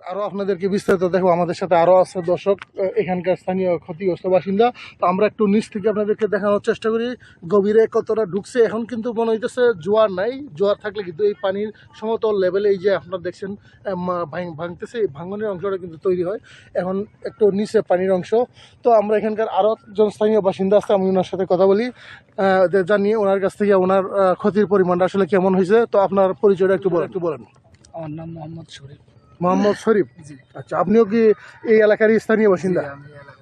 আরও আপনাদেরকে বিস্তারিত দেখো আমাদের সাথে আরও আছে দর্শক এখানকার স্থানীয় ক্ষতিগ্রস্ত বাসিন্দা। তো আমরা একটু নিচ থেকে আপনাদেরকে দেখানোর চেষ্টা করি গভীরে কতটা ঢুকছে। এখন কিন্তু মনে হইতেছে জোয়ার নাই। জোয়ার থাকলে কিন্তু এই পানির সমতল লেভেলে এই যে আপনারা দেখছেন ভাঙ- ভাঙতেছে। এই ভাঙনের অংশটা কিন্তু তৈরি হয়। এখন একটু নিচে পানির অংশ। তো আমরা এখানকার আরও একজন স্থানীয় বাসিন্দা আছে আমি ওনার সাথে কথা বলি। আহ, যে জানি ওনার কাছ থেকে ওনার ক্ষতির পরিমাণটা আসলে কেমন হয়েছে তো আপনার পরিচয়টা একটু একটু বলেন। আমার নাম মোহাম্মদ শরীফ। মোহাম্মদ শরীফ? আচ্ছা আপনিও কি এই এলাকার স্থানীয় বাসিন্দা।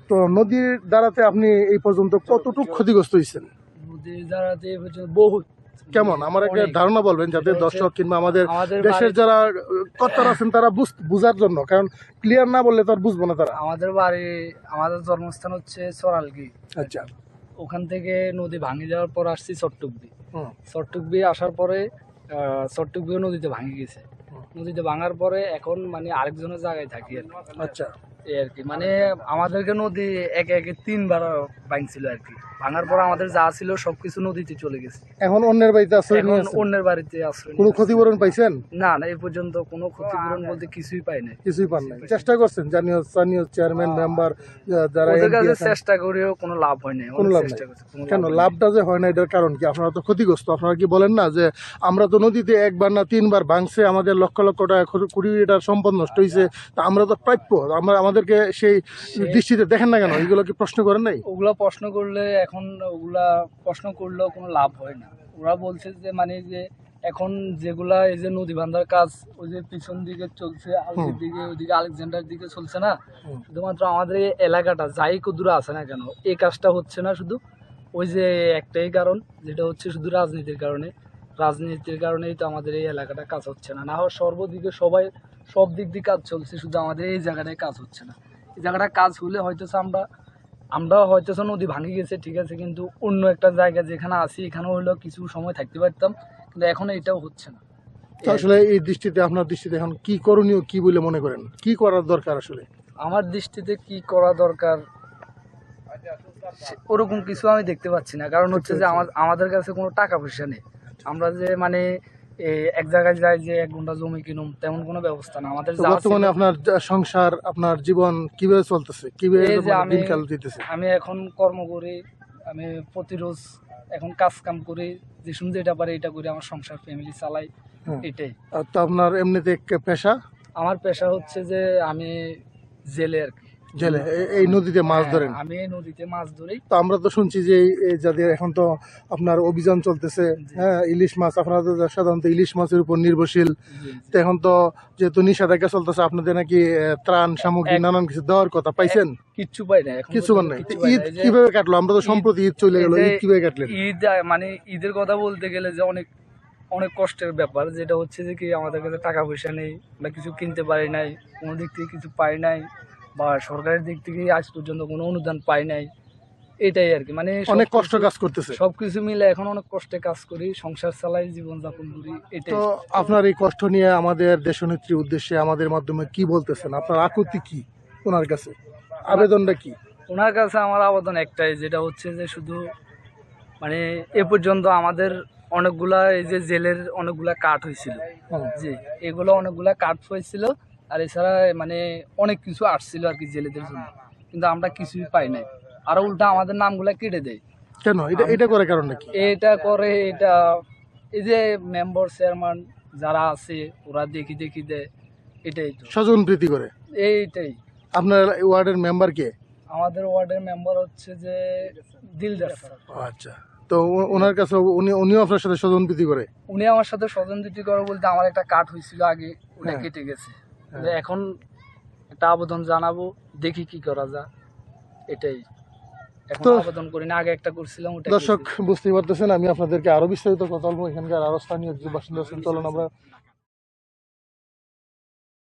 তো নদীর দ্বারাতে আপনি এই পর্যন্ত কতটুকু ক্ষতিগ্রস্ত হয়েছেন? নদীর দ্বারাতে বহুত। কেমন? আমার একটা ধারণা বলবেন যাতে দর্শক কিংবা আমাদের দেশের যারা কর্তারা আছেন তারা বুঝ- বুঝার জন্য। কারণ ক্লিয়ার না বললে তো আর বুঝব না তারা। আমাদের বাড়ি আমাদের জন্মস্থান হচ্ছে সরালগি আচ্ছা। ওখান থেকে নদী ভাঙে যাওয়ার পর আসছি চট্টুকবি চট্টুকবি আসার পরে আহ, চট্টুকবিও নদীতে ভাঙে গেছে। নদীতে ভাঙার পরে এখন মানে আরেকজনের জায়গায় থাকি আচ্ছা। এই আর কি। মানে আমাদেরকে নদী একে একে তিনবার ভাঙছিল আর কি। ভাঙার পর আমাদের যা ছিল সবকিছু নদীতে চলে গেছে। এখন অন্যের বাড়িতে আশ্রয় এখন অন্যের বাড়িতে আশ্রয় কোনো ক্ষতিপূরণ পাইছেন? না না এই পর্যন্ত কোনো ক্ষতিপূরণ বলতে কিছুই পাই নাই। কিছুই পান নাই। চেষ্টা করছেন? জানিও স্থানীয় চেয়ারম্যান মেম্বার যারা ওদের কাছে চেষ্টা করেও কোনো লাভ হয় নাই। কোনো লাভ নাই। কেন। লাভটা যে হয় না এটার কারণ কি? আপনারা তো ক্ষতিগ্রস্ত। আপনারা কি বলেন না যে আমরা তো নদীতে একবার না তিনবার ভাঙছে আমাদের লক্ষ লক্ষ টাকা কোটি- টাকার সম্পদ নষ্ট হয়েছে তা আমরা তো প্রাপ্য। আমরা আমাদেরকে সেই দৃষ্টিতে দেখেন না কেন? এগুলো কি প্রশ্ন করেন নাই? ওগুলো প্রশ্ন করলে এখন ওগুলা প্রশ্ন করলেও কোনো লাভ হয় না। ওরা বলছে যে মানে যে এখন যেগুলা এই যে নদী বান্ধার কাজ ওই যে পিছন দিকে চলছে আলগির দিকে ওইদিকে আলেকজান্ডার দিকে চলছে না? শুধুমাত্র আমাদের এই এলাকাটা যাই দূরে আছে না কেন এই কাজটা হচ্ছে না শুধু ওই যে একটাই কারণ যেটা হচ্ছে শুধু রাজনীতির কারণে। রাজনীতির কারণেই তো আমাদের এই এলাকাটা কাজ হচ্ছে না। না হয় সর্বদিকে সবাই সব দিক দিয়ে কাজ চলছে শুধু আমাদের এই জায়গাটায় কাজ হচ্ছে না। এই জায়গাটা কাজ হলে হয়তো আমরা আমরা হয়তো নদী ভাঙে গেছে ঠিক আছে কিন্তু অন্য একটা জায়গা যেখানে আছি এখানেও হলেও কিছু সময় থাকতে পারতাম কিন্তু এখন এটাও হচ্ছে না। আসলে এই দৃষ্টিতে আপনার দৃষ্টিতে এখন কি করণীয় কি বলে মনে করেন? কি করার দরকার আসলে? আমার দৃষ্টিতে কি করা দরকার ওরকম কিছু আমি দেখতে পাচ্ছি না কারণ হচ্ছে যে আমাদের কাছে কোনো টাকা পয়সা নেই। আমরা যে মানে এক জায়গায় যাই যে এক ঘণ্টা জমি কিনুম তেমন কোনো ব্যবস্থা না। আমাদের বর্তমানে আপনার সংসার আপনার জীবন কীভাবে চলতেছে? কীভাবে আমি- দিনকাল দিতেছে? আমি এখন কর্ম করি আমি প্রতি রোজ এখন কাজ কাম করি যে শুনতে এটা পারে এটা করে আমার সংসার ফ্যামিলি চালাই এটাই। তো আপনার এমনিতে পেশা? আমার পেশা হচ্ছে যে আমি জেলে আর কি। জেলে এই নদীতে মাছ হ্যাঁ, ধরেন। আমি এই নদীতে মাছ ধরি। তো আমরা তো শুনছি যে যাদের এখন তো আপনার অভিযান চলতেছে হ্যাঁ ইলিশ মাছ আপনারা তো সাধারণত ইলিশ মাছের উপর নির্ভরশীল তো এখন তো যেহেতু নিষেধাজ্ঞা চলতেছে আপনাদের নাকি ত্রাণ সামগ্রী নানান কিছু দেওয়ার কথা পাইছেন? কিচ্ছু পাই না কিছু নাই। ঈদ কীভাবে কাটলো? আমরা তো সম্প্রতি ঈদ চলে গেল ঈদ কীভাবে কাটলেন? ঈদ মানে ঈদের কথা বলতে গেলে যে অনেক অনেক কষ্টের ব্যাপার যেটা হচ্ছে যে কি আমাদের কাছে টাকা পয়সা নেই আমরা কিছু কিনতে পারি নাই কোনো দিক থেকে কিছু পাই নাই বা সরকারের দিক থেকে আজ পর্যন্ত কোনো অনুদান পাই নাই। এটাই আর কি। মানে অনেক কষ্ট কাজ করতেছে। সবকিছু মিলে এখন অনেক কষ্টে কাজ করি সংসার চালাই জীবন যাপন করি এটাই। তো আপনার এই কষ্ট নিয়ে আমাদের দেশনেত্রীর উদ্দেশ্যে আমাদের মাধ্যমে কি বলতেছেন? আপনার আকুতি কি ওনার কাছে? আবেদনটা কি? ওনার কাছে আমার আবেদন একটাই যেটা হচ্ছে যে শুধু মানে এ পর্যন্ত আমাদের অনেকগুলা এই যে জেলের অনেকগুলা কাঠ হয়েছিল। হুম। জি এগুলো অনেকগুলা কাঠ হয়েছিল। আর এছাড়া মানে অনেক কিছু আসছিল আর কি জেলেদের জন্য। কিন্তু আমরা কিছুই পাই নাই। আর উল্টা আমাদের নামগুলা কেটে দেয়। কেন? এটা এটা করে কারণটা কি? এটা করে এটা এই যে মেম্বার চেয়ারম্যান যারা আছে ওরা দেখি দেখি দেয়। এটাই তো। স্বজন প্রীতি করে। এইটাই। আপনার ওয়ার্ডের মেম্বার কে? আমাদের ওয়ার্ডের মেম্বার হচ্ছে যে দিলদার স্যার। ও আচ্ছা। তো ওনার কাছে উনি উনিও আপনার সাথে স্বজন প্রীতি করে? উনি আমার সাথে স্বজন দুটি করে বলতে আমার একটা কাঠ হয়েছিল আগে ওটা হ্যাঁ। কেটে গেছে। তো এখন একটা আবেদন জানাব দেখি কি করা যায়। এটাই। তো- আবেদন করি না আগে একটা করছিলাম ওটা দর্শক বুঝতেই পারতেছেন আমি আপনাদেরকে আরও বিস্তারিত কথা বলব। এখানকার আরও স্থানীয় বাসিন্দা চলুন আমরা